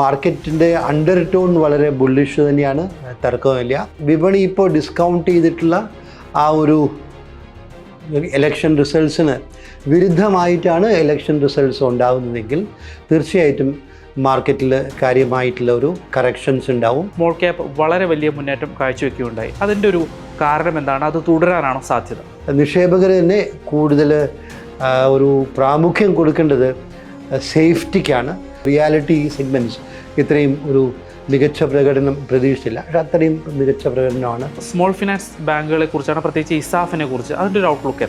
മാർക്കറ്റിന്റെ under tone വളരെ bullish തന്നെയാണ് തർക്കമില്ല വിപണി ഇപ്പോൾ ഡിസ്കൗണ്ട് ചെയ്തിട്ടുള്ള ആ ഒരു ഇലക്ഷൻ റിസൾട്ട്സിന് വിരുദ്ധമായിട്ടാണ് ഇലക്ഷൻ റിസൾട്ട്സ് ഉണ്ടാകുന്നതെങ്കിൽ തീർച്ചയായിട്ടും മാർക്കറ്റിൽ കാര്യമായിട്ടുള്ള ഒരു കറക്ഷൻസ് ഉണ്ടാവും. സ്മോൾ ക്യാപ്പ് വളരെ വലിയ മുന്നേറ്റം കാഴ്ചവെക്കുകയുണ്ടായി. അതിന്റെ ഒരു കാരണം എന്താണ്? അത് തുടരാനാണോ സാധ്യത? നിക്ഷേപകർ തന്നെ കൂടുതൽ ഒരു പ്രാമുഖ്യം കൊടുക്കേണ്ടത് സേഫ്റ്റിക്കാണ് റിയാലിറ്റി സെഗ്മെന്റ്സ് ഇത്രയും ഒരു മികച്ച പ്രകടനം പ്രതീക്ഷിച്ചില്ല. പക്ഷെ അത്രയും മികച്ച പ്രകടനമാണ്. സ്മോൾ ഫിനാൻസ് ബാങ്കുകളെ കുറിച്ചാണ് പ്രത്യേകിച്ച് ഇസാഫിനെ കുറിച്ച്. അതിന്റെ ഒരു outlook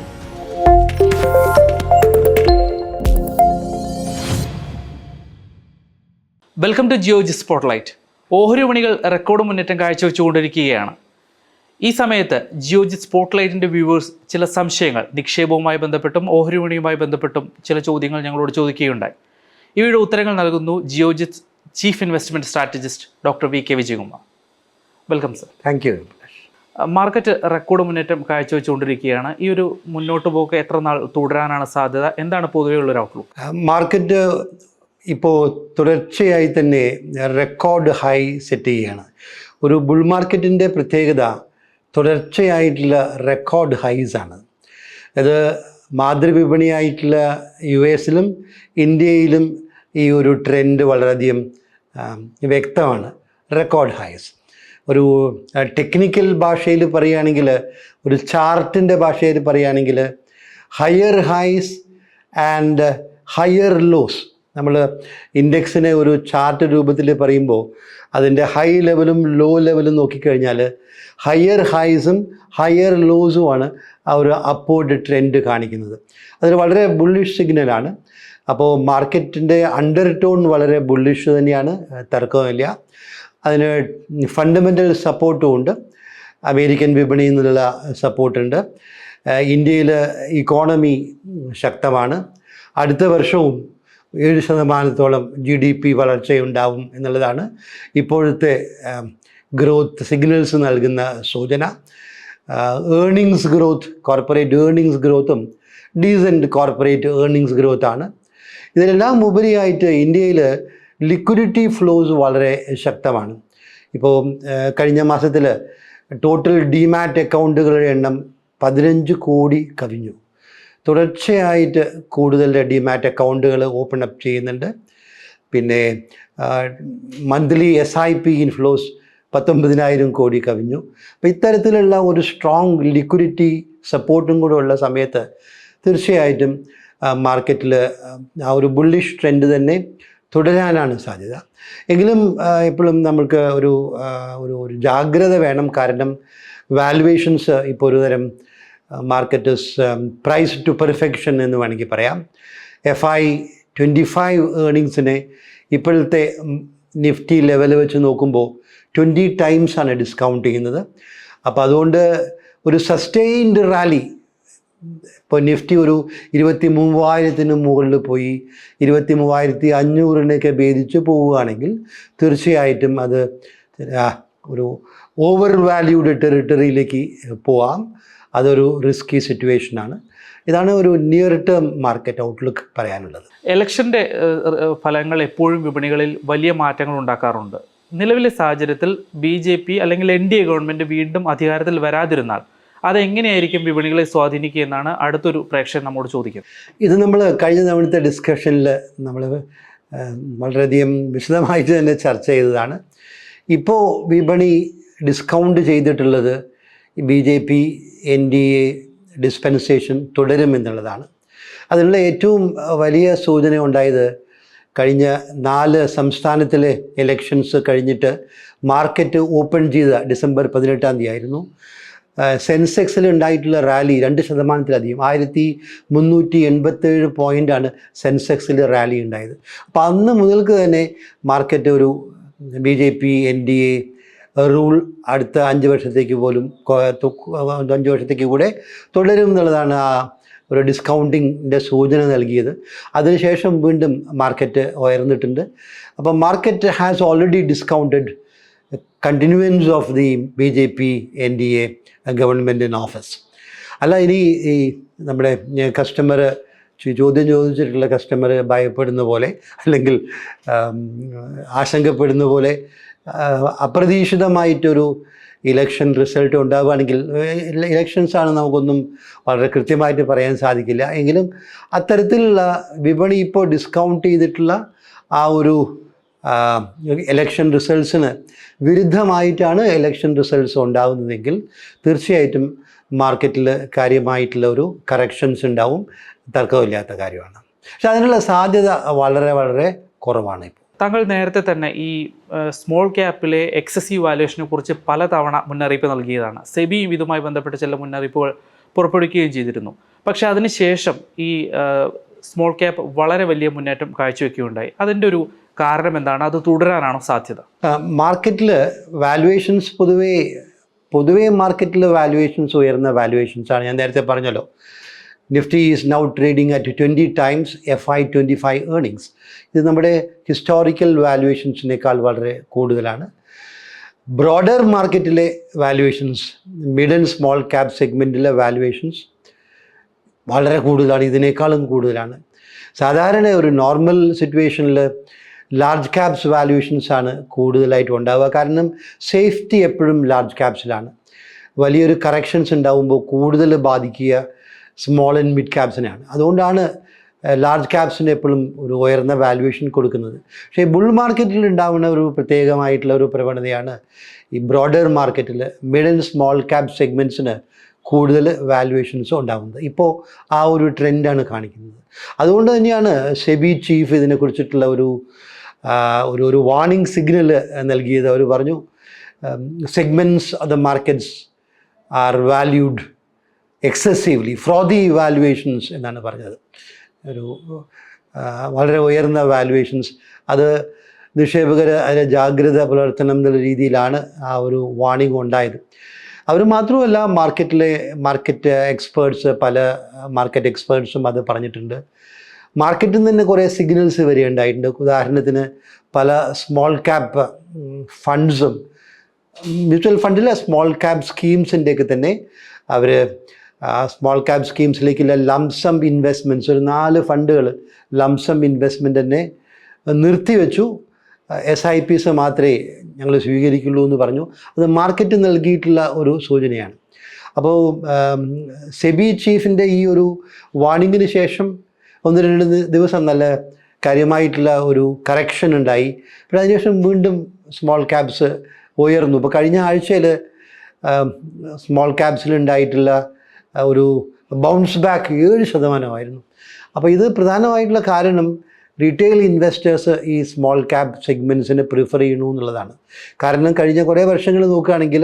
welcome to Geojit spotlight ഓഹരി മണികൾ റെക്കോർഡ് മുന്നേറ്റം കാഴ്ചവെച്ചുകൊണ്ടിരിക്കുകയാണ്. ഈ സമയത്ത് ജിയോജി സ്പോട്ട്ലൈറ്റിന്റെ വ്യൂവേഴ്സ് ചില സംശയങ്ങൾ നിക്ഷേപവുമായി ബന്ധപ്പെട്ടും ഓഹരി വിപണിയുമായി ബന്ധപ്പെട്ടും ചില ചോദ്യങ്ങൾ ഞങ്ങളോട് ചോദിക്കുകയുണ്ടായി. ഇവയുടെ ഉത്തരങ്ങൾ നൽകുന്നു Geojit chief investment strategist doctor V K Vijayakumar. Welcome sir. Thank you market record മുന്നേറ്റം കാഴ്ചവെച്ചുകൊണ്ടിരിക്കുകയാണ്. ഈ ഒരു മുന്നോട്ട് പോക്ക് എത്ര നാൾ തുടരാനാണ് സാധ്യത? എന്താണ് പൊതുവെയുള്ള ഒരു ഔട്ട്ലുക്ക് മാർക്കറ്റ് ഇപ്പോൾ തുടർച്ചയായി തന്നെ റെക്കോർഡ് ഹൈ സെറ്റ് ചെയ്യുകയാണ്. ഒരു ബുൾ മാർക്കറ്റിന്റെ പ്രത്യേകത തുടർച്ചയായിട്ടുള്ള റെക്കോർഡ് ഹൈസ് ആണ്. അത് മാതൃവിപണിയായിട്ടുള്ള യു എസിലും ഇന്ത്യയിലും ഈ ഒരു ട്രെൻഡ് വളരെയധികം വ്യക്തമാണ്. Record highs. ഒരു ടെക്നിക്കൽ ഭാഷയിൽ പറയുകയാണെങ്കിൽ ഒരു ചാർട്ടിന്റെ ഭാഷയിൽ പറയുകയാണെങ്കിൽ higher highs and higher lows നമ്മൾ ഇൻഡെക്സിനെ ഒരു ചാർട്ട് രൂപത്തിൽ പറയുമ്പോൾ അതിന്റെ ഹൈ ലെവലും ലോ ലെവലും നോക്കിക്കഴിഞ്ഞാൽ ഹയർ ഹൈസും ഹയർ ലോസുമാണ് ആ ഒരു അപ്പോർഡ് ട്രെൻഡ് കാണിക്കുന്നത്. അതിൽ വളരെ ബുള്ളിഷ് സിഗ്നലാണ് അപ്പോൾ മാർക്കറ്റിന്റെ അണ്ടർ ടോൺ വളരെ ബുള്ളിഷ് തന്നെയാണ് തർക്കമില്ല അതിന് ഫണ്ടമെന്റൽ സപ്പോർട്ടും ഉണ്ട്. അമേരിക്കൻ വിപണിയിൽ നിന്നുള്ള സപ്പോർട്ടുണ്ട് ഇന്ത്യയിൽ ഇക്കോണമി ശക്തമാണ്. അടുത്ത വർഷവും ഏഴ് ശതമാനത്തോളം ജി ഡി പി വളർച്ചയുണ്ടാവും എന്നുള്ളതാണ് ഇപ്പോഴത്തെ ഗ്രോത്ത് സിഗ്നൽസ് നൽകുന്ന സൂചന. ഏർണിങ്സ് ഗ്രോത്ത് കോർപ്പറേറ്റ് ഏർണിങ്സ് ഗ്രോത്തും ഡീസന്റ് കോർപ്പറേറ്റ് ഏർണിങ്സ് ഗ്രോത്താണ് ഇതിനെല്ലാം ഉപരിയായിട്ട് ഇന്ത്യയിൽ ലിക്വിഡിറ്റി ഫ്ലോസ് വളരെ ശക്തമാണ്. ഇപ്പോൾ കഴിഞ്ഞ മാസത്തിൽ ടോട്ടൽ ഡിമാറ്റ് അക്കൗണ്ടുകളുടെ എണ്ണം പതിനഞ്ച് കോടി കവിഞ്ഞു. തുടർച്ചയായിട്ട് കൂടുതൽ ഡിമാറ്റ് അക്കൗണ്ടുകൾ ഓപ്പൺ അപ്പ് ചെയ്യുന്നുണ്ട്. പിന്നെ monthly S I P inflows പത്തൊമ്പതിനായിരം കോടി കവിഞ്ഞു. അപ്പോൾ ഇത്തരത്തിലുള്ള ഒരു സ്ട്രോങ് ലിക്വിഡിറ്റി സപ്പോർട്ടും കൂടെ ഉള്ള സമയത്ത് തീർച്ചയായിട്ടും മാർക്കറ്റിൽ ആ ഒരു ബുള്ളിഷ് ട്രെൻഡ് തന്നെ തുടരാനാണ് സാധ്യത. എങ്കിലും എപ്പോഴും നമുക്ക് ഒരു ഒരു ജാഗ്രത വേണം. കാരണം വാലുവേഷൻസ് ഇപ്പോൾ ഒരു തരം മാർക്കറ്റ് പ്രൈസ് ടു പെർഫെക്ഷൻ എന്ന് വേണമെങ്കിൽ പറയാം. എഫ് ഐ ട്വന്റി ഫൈവ് ഏർണിങ്സിനെ ഇപ്പോഴത്തെ നിഫ്റ്റി ലെവൽ വെച്ച് നോക്കുമ്പോൾ ട്വന്റി ടൈംസാണ് ഡിസ്കൗണ്ട് ചെയ്യുന്നത്. അപ്പോൾ അതുകൊണ്ട് ഒരു സസ്റ്റെയിൻഡ് റാലി ഇപ്പോൾ നിഫ്റ്റി ഒരു ഇരുപത്തി മൂവായിരത്തിന് മുകളിൽ പോയി ഇരുപത്തി മൂവായിരത്തി അഞ്ഞൂറിനൊക്കെ ഭേദിച്ച് പോവുകയാണെങ്കിൽ തീർച്ചയായിട്ടും അത് ഒരു ഓവർ വാല്യൂഡ് ടെറിട്ടറിയിലേക്ക് പോവാം. അതൊരു റിസ്കി സിറ്റുവേഷനാണ് ഇതാണ് ഒരു നിയർ ടേം മാർക്കറ്റ് ഔട്ട്ലുക്ക് പറയാനുള്ളത്. ഇലക്ഷന്റെ ഫലങ്ങൾ എപ്പോഴും വിപണികളിൽ വലിയ മാറ്റങ്ങൾ ഉണ്ടാക്കാറുണ്ട്. നിലവിലെ സാഹചര്യത്തിൽ ബി ജെ പി അല്ലെങ്കിൽ എൻ ഡി എ ഗവൺമെന്റ് വീണ്ടും അധികാരത്തിൽ വരാതിരുന്നാൽ അതെങ്ങനെയായിരിക്കും വിപണികളെ സ്വാധീനിക്കുക എന്നാണ് അടുത്തൊരു പ്രേക്ഷകൻ നമ്മോട് ചോദിക്കുന്നത്. ഇത് നമ്മൾ കഴിഞ്ഞ തവണത്തെ ഡിസ്കഷനിൽ നമ്മൾ വളരെയധികം വിശദമായിട്ട് തന്നെ ചർച്ച ചെയ്തതാണ്. ഇപ്പോൾ വിപണി ഡിസ്കൗണ്ട് ചെയ്തിട്ടുള്ളത് B J P N D A dispensation തുടരുമെന്നുള്ളതാണ്. അതിനുള്ള ഏറ്റവും വലിയ സൂചന ഉണ്ടായത് കഴിഞ്ഞ നാല് സംസ്ഥാനത്തിലെ ഇലക്ഷൻസ് കഴിഞ്ഞിട്ട് മാർക്കറ്റ് ഓപ്പൺ ചെയ്ത ഡിസംബർ പതിനെട്ടാം തീയതി ആയിരുന്നു സെൻസെക്സിൽ ഉണ്ടായിട്ടുള്ള റാലി രണ്ട് ശതമാനത്തിലധികം ആയിരത്തി മുന്നൂറ്റി എൺപത്തേഴ് പോയിന്റാണ് സെൻസെക്സിൽ റാലി ഉണ്ടായത്. അപ്പോൾ അന്ന് മുതൽക്ക് തന്നെ മാർക്കറ്റ് ഒരു B J P N D A rule അടുത്ത അഞ്ച് വർഷത്തേക്ക് പോലും അഞ്ച് വർഷത്തേക്ക് കൂടെ തുടരും എന്നുള്ളതാണ് ആ ഒരു ഡിസ്കൗണ്ടിങ്ങിന്റെ സൂചന നൽകിയത്. അതിനുശേഷം വീണ്ടും മാർക്കറ്റ് ഉയർന്നിട്ടുണ്ട്. അപ്പോൾ market has already discounted continuance of the B J P N D A government in office അല്ല ഇനി ഈ നമ്മുടെ കസ്റ്റമർ ചോദ്യം ചോദിച്ചിട്ടുള്ള കസ്റ്റമർ ഭയപ്പെടുന്ന പോലെ അല്ലെങ്കിൽ ആശങ്കപ്പെടുന്ന പോലെ അപ്രതീക്ഷിതമായിട്ടൊരു ഇലക്ഷൻ റിസൾട്ട് ഉണ്ടാവുകയാണെങ്കിൽ ഇലക്ഷൻസാണ് നമുക്കൊന്നും വളരെ കൃത്യമായിട്ട് പറയാൻ സാധിക്കില്ല. എങ്കിലും അത്തരത്തിലുള്ള വിപണി ഇപ്പോൾ ഡിസ്കൗണ്ട് ചെയ്തിട്ടുള്ള ആ ഒരു ഇലക്ഷൻ റിസൾട്ട്സിന് വിരുദ്ധമായിട്ടാണ് ഇലക്ഷൻ റിസൾട്ട്സ് ഉണ്ടാകുന്നതെങ്കിൽ തീർച്ചയായിട്ടും മാർക്കറ്റിൽ കാര്യമായിട്ടുള്ള ഒരു കറക്ഷൻസ് ഉണ്ടാവും. തർക്കമില്ലാത്ത കാര്യമാണ്. പക്ഷെ അതിനുള്ള സാധ്യത വളരെ വളരെ കുറവാണ് ഇപ്പോൾ. താങ്കൾ നേരത്തെ തന്നെ ഈ സ്മോൾ ക്യാപ്പിലെ എക്സസീവ് വാല്യുവേഷനെ കുറിച്ച് പലതവണ മുന്നറിയിപ്പ് നൽകിയതാണ്. സെബിയും ഇതുമായി ബന്ധപ്പെട്ട് ചില മുന്നറിയിപ്പുകൾ പുറപ്പെടുവിക്കുകയും ചെയ്തിരുന്നു. പക്ഷേ അതിനുശേഷം ഈ സ്മോൾ ക്യാപ്പ് വളരെ വലിയ മുന്നേറ്റം കാഴ്ചവെക്കുകയുണ്ടായി. അതിന്റെ ഒരു കാരണം എന്താണ്? അത് തുടരാനാണോ സാധ്യത? മാർക്കറ്റിൽ വാല്യുവേഷൻസ് പൊതുവേ പൊതുവേ മാർക്കറ്റിൽ വാല്യുവേഷൻസ് ഉയർന്ന വാല്യുവേഷൻസ് ആണ്. ഞാൻ നേരത്തെ പറഞ്ഞല്ലോ. Nifty is now trading at twenty times F I twenty five earnings ഇത് നമ്മുടെ ഹിസ്റ്റോറിക്കൽ വാല്യുവേഷൻസിനേക്കാൾ വളരെ കൂടുതലാണ്. ബ്രോഡർ മാർക്കറ്റിലെ valuations mid and small cap സെഗ്മെന്റിലെ valuations വളരെ കൂടുതലാണ് ഇതിനേക്കാളും കൂടുതലാണ്. സാധാരണ ഒരു നോർമൽ സിറ്റുവേഷനിൽ ലാർജ് ക്യാപ്സ് വാല്യുവേഷൻസ് ആണ് കൂടുതലായിട്ട് ഉണ്ടാവുക. കാരണം സേഫ്റ്റി എപ്പോഴും ലാർജ് ക്യാപ്സിലാണ് വലിയൊരു കറക്ഷൻസ് ഉണ്ടാവുമ്പോൾ കൂടുതൽ ബാധിക്കുക സ്മോൾ ആൻഡ് മിഡ് ക്യാപ്സിനെയാണ് അതുകൊണ്ടാണ് ലാർജ് ക്യാപ്സിന് എപ്പോഴും ഒരു ഉയർന്ന വാല്യുവേഷൻ കൊടുക്കുന്നത്. പക്ഷേ ബുൾ മാർക്കറ്റിൽ ഉണ്ടാവുന്ന ഒരു പ്രത്യേകമായിട്ടുള്ള ഒരു പ്രവണതയാണ് ഈ ബ്രോഡർ മാർക്കറ്റിൽ മിഡ് ആൻഡ് സ്മോൾ ക്യാപ് സെഗ്മെന്റ്സിന് കൂടുതൽ വാല്യുവേഷൻസ് ഉണ്ടാകുന്നത് ഇപ്പോൾ ആ ഒരു ട്രെൻഡാണ് കാണിക്കുന്നത്. അതുകൊണ്ട് തന്നെയാണ് സെബി ചീഫ് ഇതിനെക്കുറിച്ചിട്ടുള്ള ഒരു ഒരു ഒരു വാർണിംഗ് സിഗ്നൽ നൽകിയത്. അവർ പറഞ്ഞു segments of the markets are valued excessively frothy valuations എന്നാണ് പറഞ്ഞത്. ഒരു വളരെ ഉയർന്ന വാലുവേഷൻസ് അത് നിക്ഷേപകർ അതിനെ ജാഗ്രത പുലർത്തണം എന്നുള്ള രീതിയിലാണ് ആ ഒരു വാണിംഗ് ഉണ്ടായത്. അവർ മാത്രമല്ല മാർക്കറ്റിലെ മാർക്കറ്റ് എക്സ്പേർട്സ് പല മാർക്കറ്റ് എക്സ്പേർട്സും അത് പറഞ്ഞിട്ടുണ്ട്. മാർക്കറ്റിൽ നിന്ന് കുറേ സിഗ്നൽസ് വരികയുണ്ടായിട്ടുണ്ട് ഉദാഹരണത്തിന് പല സ്മോൾ ക്യാപ്പ് ഫണ്ട്സും മ്യൂച്വൽ ഫണ്ടിലെ സ്മോൾ ക്യാപ് സ്കീംസിന്റെയൊക്കെ തന്നെ അവർ സ്മോൾ ക്യാപ് സ്കീംസിലേക്കുള്ള ലംസം ഇൻവെസ്റ്റ്മെന്റ്സ് ഒരു നാല് ഫണ്ടുകൾ ലംസം ഇൻവെസ്റ്റ്മെന്റ് തന്നെ നിർത്തിവെച്ചു എസ് ഐ പിസ് മാത്രമേ ഞങ്ങൾ സ്വീകരിക്കുള്ളൂ എന്ന് പറഞ്ഞു. അത് മാർക്കറ്റ് നൽകിയിട്ടുള്ള ഒരു സൂചനയാണ്. അപ്പോൾ സെബി ചീഫിന്റെ ഈ ഒരു വാണിങ്ങിന് ശേഷം ഒന്ന് രണ്ട് ദിവസം നല്ല കാര്യമായിട്ടുള്ള ഒരു കറക്ഷൻ ഉണ്ടായി. പിന്നെ അതിനുശേഷം വീണ്ടും സ്മോൾ ക്യാബ്സ് ഉയർന്നു. ഇപ്പോൾ കഴിഞ്ഞ ആഴ്ചയിൽ സ്മോൾ ആ, ഒരു ബൗൺസ് ബാക്ക് ഏഴ് ശതമാനമായിരുന്നു. അപ്പോൾ ഇത് പ്രധാനമായിട്ടുള്ള കാരണം റീറ്റെയിൽ ഇൻവെസ്റ്റേഴ്സ് ഈ സ്മോൾ ക്യാപ് സെഗ്മെന്റ്സിനെ പ്രിഫർ ചെയ്യണു എന്നുള്ളതാണ്. കാരണം കഴിഞ്ഞ കുറേ വർഷങ്ങൾ നോക്കുകയാണെങ്കിൽ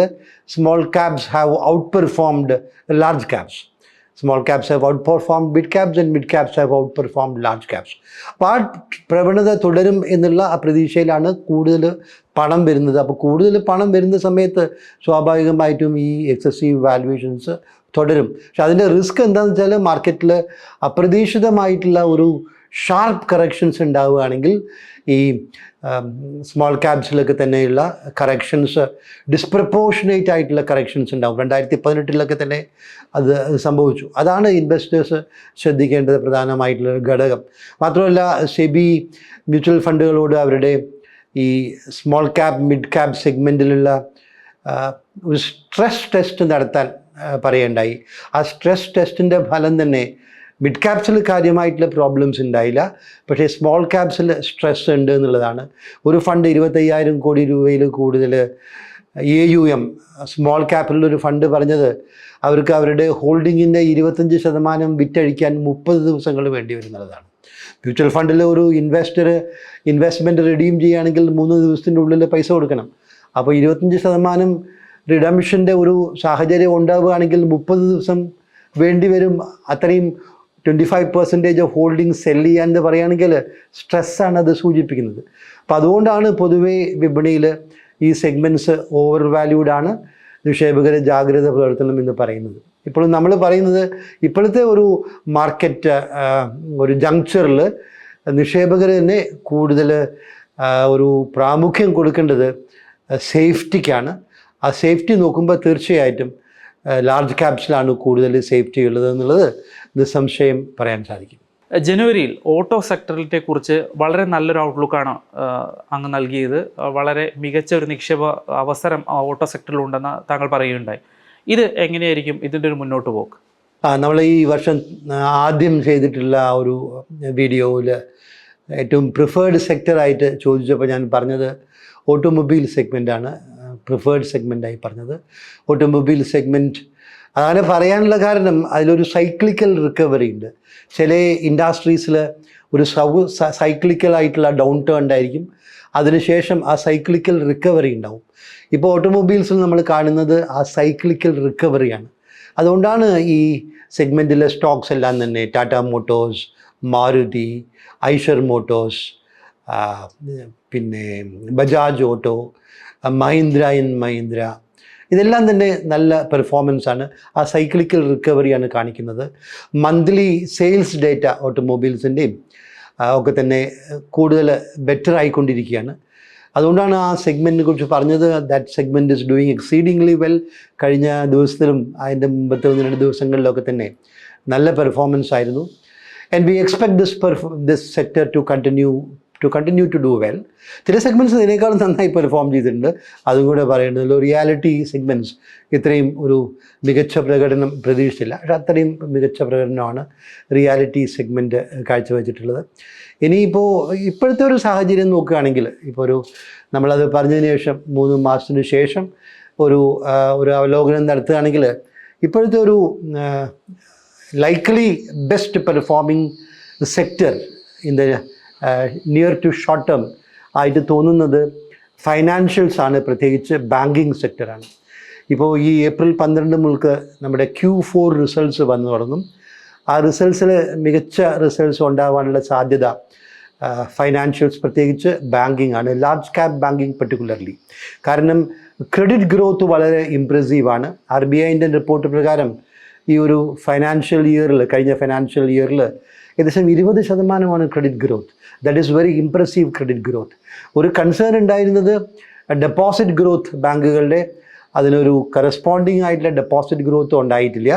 small caps have outperformed large caps small caps have outperform mid caps and mid caps have outperform large caps അപ്പോൾ ആ പ്രവണത തുടരും എന്നുള്ള പ്രതീക്ഷയിലാണ് കൂടുതൽ പണം വരുന്നത്. അപ്പോൾ കൂടുതൽ പണം വരുന്ന സമയത്ത് സ്വാഭാവികമായിട്ടും ഈ എക്സസീവ് വാല്യുവേഷൻസ് തുടരും. പക്ഷെ അതിന്റെ റിസ്ക് എന്താണെന്ന് വെച്ചാൽ മാർക്കറ്റിൽ അപ്രതീക്ഷിതമായിട്ടുള്ള ഒരു ഷാർപ്പ് കറക്ഷൻസ് ഉണ്ടാവുകയാണെങ്കിൽ ഈ സ്മോൾ ക്യാബ്സിലൊക്കെ തന്നെയുള്ള കറക്ഷൻസ് ഡിസ്പ്രപ്പോർഷനേറ്റ് ആയിട്ടുള്ള കറക്ഷൻസ് ഉണ്ടാവും. രണ്ടായിരത്തി പതിനെട്ടിലൊക്കെ തന്നെ അത് സംഭവിച്ചു. അതാണ് ഇൻവെസ്റ്റേഴ്സ് ശ്രദ്ധിക്കേണ്ടത് പ്രധാനമായിട്ടുള്ള ഒരു ഘടകം. മാത്രമല്ല സെബി മ്യൂച്വൽ ഫണ്ടുകളോട് അവരുടെ ഈ സ്മോൾ ക്യാപ് മിഡ് ക്യാപ് സെഗ്മെന്റിലുള്ള ഒരു സ്ട്രെസ് ടെസ്റ്റ് നടത്താൻ ആ, പറയുകയുണ്ടായി ആ സ്ട്രെസ് ടെസ്റ്റിന്റെ ഫലം തന്നെ മിഡ് ക്യാപ്സിൽ കാര്യമായിട്ടുള്ള പ്രോബ്ലംസ് ഉണ്ടായില്ല പക്ഷേ സ്മോൾ ക്യാപ്സിൽ സ്ട്രെസ് ഉണ്ട് എന്നുള്ളതാണ്. ഒരു ഫണ്ട് ഇരുപത്തയ്യായിരം കോടി രൂപയിൽ കൂടുതൽ എ യു എം സ്മോൾ ക്യാപ്പിലൊരു ഫണ്ട് പറഞ്ഞത് അവർക്ക് അവരുടെ ഹോൾഡിങ്ങിന്റെ ഇരുപത്തഞ്ച് ശതമാനം വിറ്റഴിക്കാൻ മുപ്പത് ദിവസങ്ങൾ വേണ്ടി വരുന്നതാണ് മ്യൂച്വൽ ഫണ്ടിൽ ഒരു ഇൻവെസ്റ്റർ ഇൻവെസ്റ്റ്മെന്റ് റിഡീം ചെയ്യുകയാണെങ്കിൽ മൂന്ന് ദിവസത്തിന്റെ ഉള്ളിൽ പൈസ കൊടുക്കണം. അപ്പോൾ ഇരുപത്തഞ്ച് ശതമാനം റിഡംഷന്റെ ഒരു സാഹചര്യം ഉണ്ടാവുകയാണെങ്കിൽ മുപ്പത് ദിവസം വേണ്ടി വരും അത്രയും twenty five percentage of holding sell ചെയ്യാൻ എന്ന് പറയുകയാണെങ്കിൽ സ്ട്രെസ്സാണ് അത് സൂചിപ്പിക്കുന്നത്. അപ്പോൾ അതുകൊണ്ടാണ് പൊതുവേ വിപണിയിൽ ഈ സെഗ്മെന്റ്സ് ഓവർ വാല്യൂഡ് ആണ്. നിക്ഷേപകരെ ജാഗ്രത പുലർത്തണം എന്ന് പറയുന്നത്. ഇപ്പോൾ നമ്മൾ പറയുന്നത് ഇപ്പോഴത്തെ ഒരു മാർക്കറ്റ് ഒരു ജങ്ചറിൽ നിക്ഷേപകർ തന്നെ കൂടുതൽ ഒരു പ്രാമുഖ്യം കൊടുക്കേണ്ടത് സേഫ്റ്റിക്കാണ് ആ സേഫ്റ്റി നോക്കുമ്പോൾ തീർച്ചയായിട്ടും ലാർജ് ക്യാപ്സിലാണ് കൂടുതൽ സേഫ്റ്റി ഉള്ളത് എന്നുള്ളത് നിസ്സംശയം പറയാൻ സാധിക്കും. ജനുവരിയിൽ ഓട്ടോ സെക്ടറിനെ കുറിച്ച് വളരെ നല്ലൊരു ഔട്ട്ലുക്കാണ് അങ്ങ് നൽകിയത്. വളരെ മികച്ച ഒരു നിക്ഷേപ അവസരം ഓട്ടോ സെക്ടറിൽ ഉണ്ടെന്ന് താങ്കൾ പറയുകയുണ്ടായി. ഇത് എങ്ങനെയായിരിക്കും ഇതിന്റെ ഒരു മുന്നോട്ട് പോക്ക്? ആ നമ്മൾ ഈ വർഷം ആദ്യം ചെയ്തിട്ടുള്ള ആ ഒരു വീഡിയോയിൽ ഏറ്റവും പ്രിഫേർഡ് സെക്ടറായിട്ട് ചോദിച്ചപ്പോൾ ഞാൻ പറഞ്ഞത് ഓട്ടോമൊബൈൽ സെഗ്മെന്റാണ് പ്രിഫേർഡ് സെഗ്മെന്റായി പറഞ്ഞത്. ഓട്ടോമൊബൈൽ സെഗ്മെന്റ് അങ്ങനെ പറയാനുള്ള കാരണം അതിലൊരു സൈക്ലിക്കൽ റിക്കവറി ഉണ്ട്. ചില ഇൻഡസ്ട്രീസിൽ ഒരു സൗ സൈക്ലിക്കലായിട്ടുള്ള ഡൗൺ ടേൺ ഉണ്ടായിരിക്കും. അതിനുശേഷം ആ സൈക്ലിക്കൽ റിക്കവറി ഉണ്ടാവും. ഇപ്പോൾ ഓട്ടോമൊബൈൽസിൽ നമ്മൾ കാണുന്നത് ആ സൈക്ലിക്കൽ റിക്കവറിയാണ് അതുകൊണ്ടാണ് ഈ സെഗ്മെന്റിലെ സ്റ്റോക്സ് എല്ലാം തന്നെ ടാറ്റ മോട്ടോഴ്സ് മാരുതി ഐഷർ മോട്ടോഴ്സ് പിന്നെ ബജാജ് ഓട്ടോ മഹീന്ദ്ര ഇൻ മഹീന്ദ്ര. ഇതെല്ലാം തന്നെ നല്ല പെർഫോമൻസ് ആണ്. ആ സൈക്ലിക്കൽ റിക്കവറിയാണ് കാണിക്കുന്നത്. മന്ത്ലി സെയിൽസ് ഡേറ്റ ഓട്ടോമൊബൈൽസിന്റെയും ഒക്കെ തന്നെ കൂടുതൽ ബെറ്റർ ആയിക്കൊണ്ടിരിക്കുകയാണ്. അതുകൊണ്ടാണ് ആ സെഗ്മെന്റിനെ കുറിച്ച് പറഞ്ഞത്. That segment is doing exceedingly well കഴിഞ്ഞ ദിവസത്തിലും അതിന്റെ മുമ്പത്തെ ഒന്ന് രണ്ട് ദിവസങ്ങളിലൊക്കെ തന്നെ നല്ല പെർഫോമൻസ് ആയിരുന്നു. And we expect this perfo this sector to continue to continue to do well ചില സെഗ്മെന്റ്സ് ഇതിനേക്കാളും നന്നായി പെർഫോം ചെയ്തിട്ടുണ്ട്. അതും കൂടെ പറയേണ്ടത് റിയാലിറ്റി സെഗ്മെന്റ്സ് ഇത്രയും ഒരു മികച്ച പ്രകടനം പ്രതീക്ഷിച്ചില്ല. പക്ഷെ അത്രയും മികച്ച പ്രകടനമാണ് റിയാലിറ്റി സെഗ്മെന്റ് കാഴ്ചവെച്ചിട്ടുള്ളത്. ഇനിയിപ്പോൾ ഇപ്പോഴത്തെ ഒരു സാഹചര്യം നോക്കുകയാണെങ്കിൽ ഇപ്പോൾ ഒരു നമ്മളത് പറഞ്ഞതിന് ശേഷം മൂന്ന് മാസത്തിന് ശേഷം ഒരു ഒരു അവലോകനം നടത്തുകയാണെങ്കിൽ ഇപ്പോഴത്തെ ഒരു likely best performing sector in the near to short term ആയിട്ട് തോന്നുന്നത് ഫൈനാൻഷ്യൽസ് ആണ് പ്രത്യേകിച്ച് ബാങ്കിങ് സെക്ടറാണ് ഇപ്പോൾ ഈ ഏപ്രിൽ പന്ത്രണ്ട് മുതൽക്ക് നമ്മുടെ ക്യൂ ഫോർ റിസൾട്ട്സ് വന്നു തുടങ്ങും. ആ റിസൾട്ട്സിൽ മികച്ച റിസൾട്ട്സ് ഉണ്ടാവാനുള്ള സാധ്യത ഫൈനാൻഷ്യൽസ് പ്രത്യേകിച്ച് ബാങ്കിങ് ആണ് ലാർജ് ക്യാപ് ബാങ്കിങ് പെർട്ടിക്കുലർലി കാരണം ക്രെഡിറ്റ് ഗ്രോത്ത് വളരെ ഇമ്പ്രസീവാണ് ആർ ബി ഐന്റെ റിപ്പോർട്ട് പ്രകാരം ഈ ഒരു ഫൈനാൻഷ്യൽ ഇയറിൽ കഴിഞ്ഞ ഫൈനാൻഷ്യൽ ഇയറിൽ ഏകദേശം ഇരുപത് ശതമാനമാണ് credit growth that is very impressive credit growth ഒരു കൺസേൺ ഉണ്ടായിരുന്നത് ഡെപ്പോസിറ്റ് ഗ്രോത്ത് ബാങ്കുകളുടെ അതിനൊരു കറസ്പോണ്ടിങ് ആയിട്ടുള്ള ഡെപ്പോസിറ്റ് ഗ്രോത്ത് ഉണ്ടായിട്ടില്ല.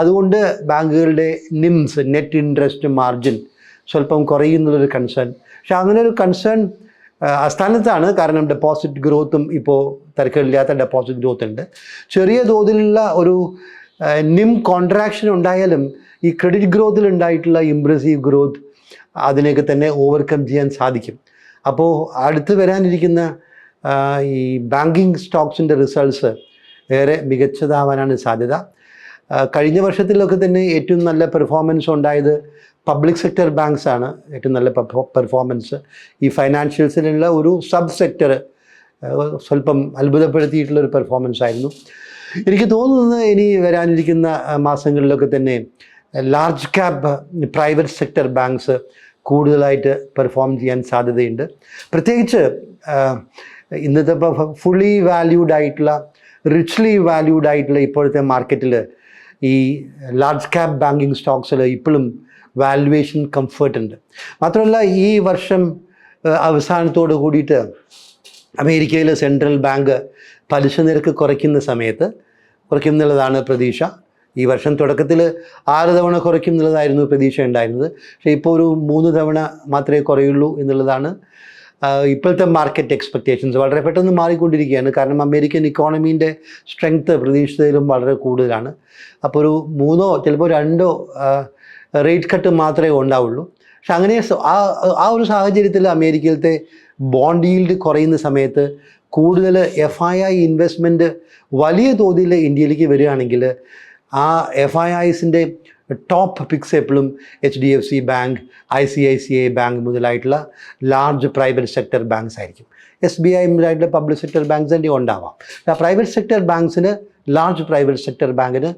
അതുകൊണ്ട് ബാങ്കുകളുടെ നിംസ് നെറ്റ് ഇൻട്രസ്റ്റ് മാർജിൻ സ്വല്പം കുറയുന്നുള്ളൊരു കൺസേൺ പക്ഷെ അങ്ങനെ ഒരു കൺസേൺ അസ്ഥാനത്താണ്. കാരണം ഡെപ്പോസിറ്റ് ഗ്രോത്തും ഇപ്പോൾ തിരക്കില്ലാത്ത ഡെപ്പോസിറ്റ് ഗ്രോത്ത് ഉണ്ട്. ചെറിയ തോതിലുള്ള ഒരു നിം കോൺട്രാക്ഷൻ ഉണ്ടായാലും ഈ ക്രെഡിറ്റ് ഗ്രോത്തിൽ ഉണ്ടായിട്ടുള്ള ഇംപ്രസീവ് ഗ്രോത്ത് അതിനെയൊക്കെ തന്നെ ഓവർകം ചെയ്യാൻ സാധിക്കും. അപ്പോൾ അടുത്ത് വരാനിരിക്കുന്ന ഈ ബാങ്കിങ് സ്റ്റോക്സിന്റെ റിസൾട്ട്സ് ഏറെ മികച്ചതാവാനാണ് സാധ്യത. കഴിഞ്ഞ വർഷത്തിലൊക്കെ തന്നെ ഏറ്റവും നല്ല പെർഫോമൻസ് ഉണ്ടായത് പബ്ലിക് സെക്ടർ ബാങ്ക്സ് ആണ്. ഏറ്റവും നല്ല പെർഫോമൻസ് ഈ ഫൈനാൻഷ്യൽസിലുള്ള ഒരു സബ് സെക്ടർ സ്വല്പം അത്ഭുതപ്പെടുത്തിയിട്ടുള്ള ഒരു പെർഫോമൻസ് ആയിരുന്നു. എനിക്ക് തോന്നുന്നത് ഇനി വരാനിരിക്കുന്ന മാസങ്ങളിലൊക്കെ തന്നെ large cap private sector banks കൂടുതലായിട്ട് പെർഫോം ചെയ്യാൻ സാധ്യതയുണ്ട്. പ്രത്യേകിച്ച് ഇന്നത്തെ ഇപ്പോൾ ഫുള്ളി വാല്യൂഡ് ആയിട്ടുള്ള റിച്ച്ലി വാല്യൂഡ് ആയിട്ടുള്ള ഇപ്പോഴത്തെ മാർക്കറ്റിൽ ഈ ലാർജ് ക്യാപ് ബാങ്കിങ് സ്റ്റോക്സിൽ ഇപ്പോഴും വാല്യുവേഷൻ കംഫർട്ട് ഉണ്ട്. മാത്രമല്ല ഈ വർഷം അവസാനത്തോട് കൂടിയിട്ട് അമേരിക്കയിലെ സെൻട്രൽ ബാങ്ക് പലിശ നിരക്ക് കുറയ്ക്കുന്ന സമയത്ത് കുറയ്ക്കുന്നുള്ളതാണ് പ്രതീക്ഷ. ഈ വർഷം തുടക്കത്തിൽ ആറ് തവണ കുറയ്ക്കും എന്നുള്ളതായിരുന്നു പ്രതീക്ഷ ഉണ്ടായിരുന്നത്. പക്ഷേ ഇപ്പോൾ ഒരു മൂന്ന് തവണ മാത്രമേ കുറയുള്ളൂ എന്നുള്ളതാണ് ഇപ്പോഴത്തെ മാർക്കറ്റ് എക്സ്പെക്റ്റേഷൻസ് വളരെ പെട്ടെന്ന് മാറിക്കൊണ്ടിരിക്കുകയാണ്. കാരണം അമേരിക്കൻ ഇക്കോണമീന്റെ സ്ട്രെങ്ത് പ്രതീക്ഷിച്ചതിലും വളരെ കൂടുതലാണ്. അപ്പോൾ ഒരു മൂന്നോ ചിലപ്പോൾ രണ്ടോ റേറ്റ് കട്ട് മാത്രമേ ഉണ്ടാവുള്ളൂ. പക്ഷെ അങ്ങനെ ആ ആ ഒരു സാഹചര്യത്തിൽ അമേരിക്കയിലത്തെ ബോണ്ട് ഈൽഡ് കുറയുന്ന സമയത്ത് കൂടുതൽ എഫ് ഐ ഐ ഇൻവെസ്റ്റ്മെന്റ് വലിയ തോതിൽ ഇന്ത്യയിലേക്ക് വരികയാണെങ്കിൽ ആ എഫ് ഐ ഐസിന്റെ ടോപ്പ് പിക്സ് എപ്പോഴും H D F C bank I C I C I bank മുതലായിട്ടുള്ള large private sector banks ആയിരിക്കും. എസ് ബി ഐ മുതലായിട്ടുള്ള പബ്ലിക് സെക്ടർ ബാങ്ക്സ് തന്നെ ഉണ്ടാവാം. പ്രൈവറ്റ് സെക്ടർ ബാങ്ക്സിന് ലാർജ് പ്രൈവറ്റ് സെക്ടർ ബാങ്കിന്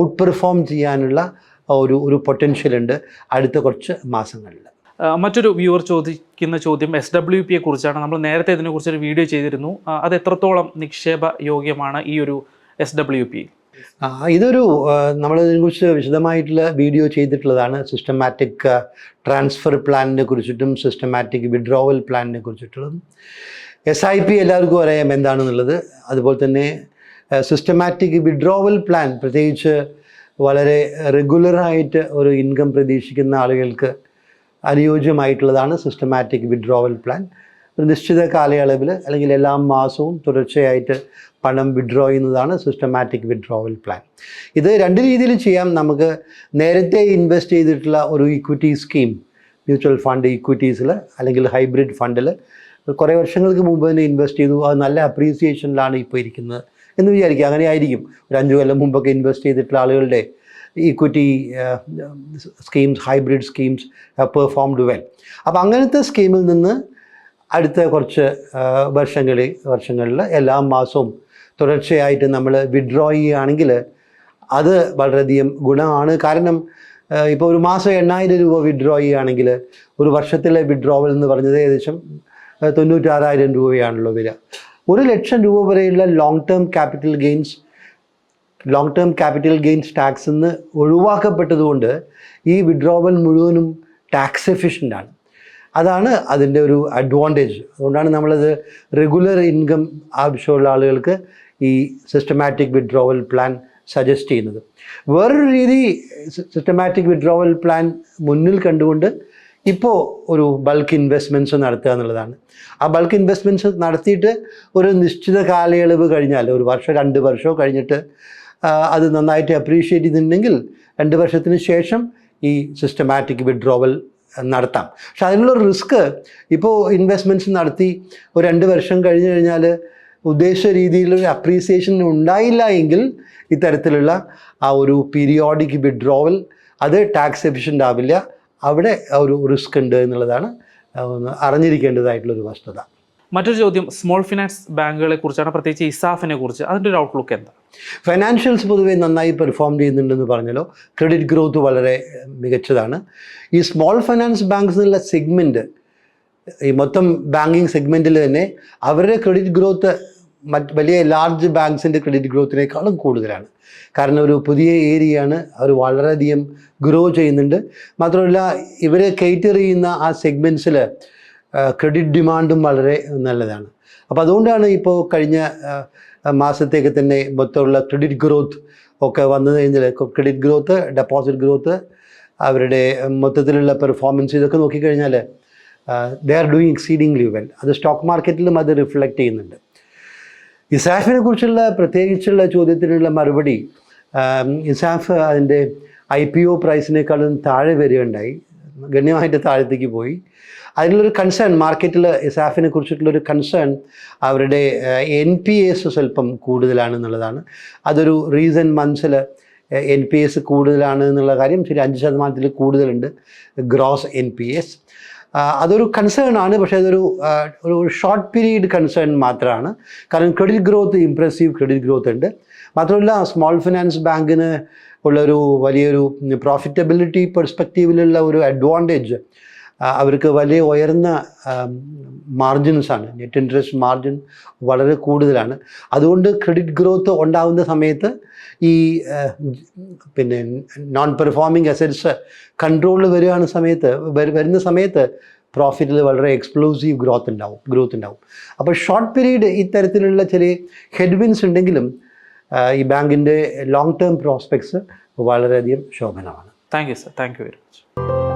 ഔട്ട് പെർഫോം ചെയ്യാനുള്ള ഒരു ഒരു പൊട്ടൻഷ്യൽ ഉണ്ട് അടുത്ത കുറച്ച് മാസങ്ങളിൽ. മറ്റൊരു വ്യൂവർ ചോദിക്കുന്ന ചോദ്യം എസ് ഡബ്ല്യു പിയെ കുറിച്ചാണ്. നമ്മൾ നേരത്തെ ഇതിനെക്കുറിച്ചൊരു വീഡിയോ ചെയ്തിരുന്നു. അത് എത്രത്തോളം നിക്ഷേപ യോഗ്യമാണ് ഈ ഒരു എസ് ഡബ്ല്യു പി ഇതൊരു നമ്മൾ ഇതിനെക്കുറിച്ച് വിശദമായിട്ടുള്ള വീഡിയോ ചെയ്തിട്ടുള്ളതാണ്. സിസ്റ്റമാറ്റിക് ട്രാൻസ്ഫർ പ്ലാനിനെ കുറിച്ചിട്ടും സിസ്റ്റമാറ്റിക് വിഡ്രോവൽ പ്ലാനിനെ കുറിച്ചിട്ടുള്ളതും. എസ് ഐ പി എല്ലാവർക്കും അറിയാം എന്താണെന്നുള്ളത്. അതുപോലെ തന്നെ സിസ്റ്റമാറ്റിക് വിഡ്രോവൽ പ്ലാൻ പ്രത്യേകിച്ച് വളരെ റെഗുലറായിട്ട് ഒരു ഇൻകം പ്രതീക്ഷിക്കുന്ന ആളുകൾക്ക് അനുയോജ്യമായിട്ടുള്ളതാണ് സിസ്റ്റമാറ്റിക് വിഡ്രോവൽ പ്ലാൻ ഒരു നിശ്ചിത കാലയളവിൽ അല്ലെങ്കിൽ എല്ലാ മാസവും തുടർച്ചയായിട്ട് പണം വിഡ്രോ ചെയ്യുന്നതാണ് സിസ്റ്റമാറ്റിക് വിഡ്രോവൽ പ്ലാൻ ഇത് രണ്ട് രീതിയിൽ ചെയ്യാം. നമുക്ക് നേരത്തെ ഇൻവെസ്റ്റ് ചെയ്തിട്ടുള്ള ഒരു ഇക്വിറ്റി സ്കീം മ്യൂച്വൽ ഫണ്ട് ഇക്വിറ്റീസിൽ അല്ലെങ്കിൽ ഹൈബ്രിഡ് ഫണ്ടിൽ കുറേ വർഷങ്ങൾക്ക് മുമ്പ് തന്നെ ഇൻവെസ്റ്റ് ചെയ്തു. അത് നല്ല അപ്രീസിയേഷനിലാണ് ഇപ്പോൾ ഇരിക്കുന്നത് എന്ന് വിചാരിക്കുക. അങ്ങനെ ആയിരിക്കും. ഒരു അഞ്ച് കൊല്ലം മുമ്പൊക്കെ ഇൻവെസ്റ്റ് ചെയ്തിട്ടുള്ള ആളുകളുടെ equity schemes hybrid schemes performed well അപ്പോൾ അങ്ങനത്തെ സ്കീമിൽ നിന്ന് അടുത്ത കുറച്ച് വർഷങ്ങളിൽ വർഷങ്ങളിൽ എല്ലാ മാസവും തുടർച്ചയായിട്ട് നമ്മൾ വിഡ്രോ ചെയ്യുകയാണെങ്കിൽ അത് വളരെയധികം ഗുണമാണ്. കാരണം ഇപ്പോൾ ഒരു മാസം എണ്ണായിരം രൂപ വിഡ്രോ ചെയ്യുകയാണെങ്കിൽ ഒരു വർഷത്തിലെ വിഡ്രോവൽ എന്ന് പറഞ്ഞത് ഏകദേശം തൊണ്ണൂറ്റാറായിരം രൂപയാണല്ലോ വില. ഒരു ലക്ഷം രൂപ വരെയുള്ള long term capital gains long term capital gains tax നിന്ന് ഒഴിവാക്കപ്പെട്ടതുകൊണ്ട് ഈ വിഡ്രോവൽ മുഴുവനും ടാക്സ് എഫിഷ്യന്റ് ആണ്. അതാണ് അതിന്റെ ഒരു അഡ്വാന്റേജ് അതുകൊണ്ടാണ് നമ്മളത് റെഗുലർ ഇൻകം ആവശ്യമുള്ള ആളുകൾക്ക് ഈ സിസ്റ്റമാറ്റിക് വിഡ്രോവൽ പ്ലാൻ സജസ്റ്റ് ചെയ്യുന്നത്. വേറൊരു രീതി സിസ്റ്റമാറ്റിക് വിഡ്രോവൽ പ്ലാൻ മുന്നിൽ കണ്ടുകൊണ്ട് ഇപ്പോൾ ഒരു ബൾക്ക് ഇൻവെസ്റ്റ്മെന്റ്സ് നടത്തുക എന്നുള്ളതാണ്. ആ ബൾക്ക് ഇൻവെസ്റ്റ്മെന്റ്സ് നടത്തിയിട്ട് ഒരു നിശ്ചിത കാലയളവ് കഴിഞ്ഞാൽ ഒരു വർഷം രണ്ട് വർഷമോ കഴിഞ്ഞിട്ട് അത് നന്നായിട്ട് അപ്രീഷിയേറ്റ് ചെയ്തിട്ടുണ്ടെങ്കിൽ രണ്ട് വർഷത്തിന് ശേഷം ഈ സിസ്റ്റമാറ്റിക് വിഡ്രോവൽ നടത്താം. പക്ഷെ അതിനുള്ള റിസ്ക് ഇപ്പോൾ ഇൻവെസ്റ്റ്മെന്റ്സ് നടത്തി ഒരു രണ്ട് വർഷം കഴിഞ്ഞ് കഴിഞ്ഞാൽ ഉദ്ദേശിച്ച രീതിയിലൊരു അപ്രീസിയേഷൻ ഉണ്ടായില്ല എങ്കിൽ ഇത്തരത്തിലുള്ള ആ ഒരു പീരിയോഡിക് വിഡ്രോവൽ അത് ടാക്സ് എഫിഷ്യന്റ് ആവില്ല. അവിടെ ഒരു റിസ്ക് ഉണ്ട് എന്നുള്ളതാണ് അറിഞ്ഞിരിക്കേണ്ടതായിട്ടുള്ളൊരു വസ്തുത. മറ്റൊരു ചോദ്യം സ്മോൾ ഫിനാൻസ് ബാങ്കുകളെ കുറിച്ചാണ്. പ്രത്യേകിച്ച് ഇസാഫിനെ കുറിച്ച്. അതിന്റെ ഒരു ഔട്ട്ലുക്ക് എന്താ? ഫൈനാൻഷ്യൽസ് പൊതുവേ നന്നായി പെർഫോം ചെയ്യുന്നുണ്ടെന്ന് പറഞ്ഞല്ലോ. ക്രെഡിറ്റ് ഗ്രോത്ത് വളരെ മികച്ചതാണ്. ഈ സ്മോൾ ഫൈനാൻസ് ബാങ്ക്സ് എന്നുള്ള സെഗ്മെന്റ് ഈ മൊത്തം ബാങ്കിങ് സെഗ്മെന്റിൽ തന്നെ അവരുടെ ക്രെഡിറ്റ് ഗ്രോത്ത് മറ്റ് വലിയ ലാർജ് ബാങ്ക്സിന്റെ ക്രെഡിറ്റ് ഗ്രോത്തിനേക്കാളും കൂടുതലാണ്. കാരണം ഒരു പുതിയ ഏരിയയാണ്. അവർ വളരെയധികം ഗ്രോ ചെയ്യുന്നുണ്ട്. മാത്രമല്ല ഇവരെ കേറ്റർ ചെയ്യുന്ന ആ സെഗ്മെന്റ്സിൽ ക്രെഡിറ്റ് ഡിമാൻഡും വളരെ നല്ലതാണ്. അപ്പോൾ അതുകൊണ്ടാണ് ഇപ്പോൾ കഴിഞ്ഞ മാസത്തേക്ക് തന്നെ മൊത്തമുള്ള ക്രെഡിറ്റ് ഗ്രോത്ത് ഒക്കെ വന്നു കഴിഞ്ഞാൽ ക്രെഡിറ്റ് ഗ്രോത്ത് ഡെപ്പോസിറ്റ് ഗ്രോത്ത് അവരുടെ മൊത്തത്തിലുള്ള പെർഫോമൻസ് ഇതൊക്കെ നോക്കിക്കഴിഞ്ഞാൽ they are doing exceedingly well അത് സ്റ്റോക്ക് മാർക്കറ്റിലും അത് റിഫ്ലക്റ്റ് ചെയ്യുന്നുണ്ട്. ഇസാഫിനെ കുറിച്ചുള്ള പ്രത്യേകിച്ചുള്ള ചോദ്യത്തിനുള്ള മറുപടി ഇസാഫ് അതിന്റെ ഐ പി ഒ പ്രൈസിനേക്കാളും താഴെ വരികയുണ്ടായി. ഗണ്യമായിട്ട് താഴത്തേക്ക് പോയി. അതിനുള്ളൊരു കൺസേൺ മാർക്കറ്റിൽ സാഫിനെ കുറിച്ചിട്ടുള്ളൊരു കൺസേൺ അവരുടെ എൻ പി എസ് സ്വല്പം കൂടുതലാണെന്നുള്ളതാണ്. അതൊരു റീസൺ മന്ത്സിൽ എൻ പി എസ് കൂടുതലാണ് എന്നുള്ള കാര്യം ശരി അഞ്ച് ശതമാനത്തിൽ കൂടുതലുണ്ട് ഗ്രോസ് എൻ പി എസ് അതൊരു കൺസേൺ ആണ് പക്ഷേ അതൊരു ഒരു ഷോർട്ട് പീരീഡ് കൺസേൺ മാത്രമാണ് കാരണം credit growth impressive credit growth ഉണ്ട്. മാത്രമല്ല സ്മോൾ ഫിനാൻസ് ബാങ്കിന് ഉള്ളൊരു വലിയൊരു പ്രോഫിറ്റബിലിറ്റി പെർസ്പെക്റ്റീവിലുള്ള ഒരു അഡ്വാന്റേജ് അവർക്ക് വലിയ ഉയർന്ന മാർജിൻസാണ് നെറ്റ് ഇൻട്രസ്റ്റ് മാർജിൻ വളരെ കൂടുതലാണ്. അതുകൊണ്ട് ക്രെഡിറ്റ് ഗ്രോത്ത് ഉണ്ടാകുന്ന സമയത്ത് ഈ പിന്നെ നോൺ പെർഫോമിംഗ് അസറ്റ്സ് കൺട്രോളിൽ വരികയാണ് സമയത്ത് വരുന്ന സമയത്ത് പ്രോഫിറ്റിൽ വളരെ എക്സ്പ്ലോസീവ് ഗ്രോത്ത് ഉണ്ടാവും ഗ്രോത്ത് ഉണ്ടാവും. അപ്പോൾ ഷോർട്ട് പീരീഡ് ഇത്തരത്തിലുള്ള ചില ഹെഡ്വിൻസ് ഉണ്ടെങ്കിലും ഈ ബാങ്കിന്റെ ലോങ് ടേം പ്രോസ്പെക്ട്സ് വളരെയധികം ശോഭനമാണ്. Thank you sir thank you very much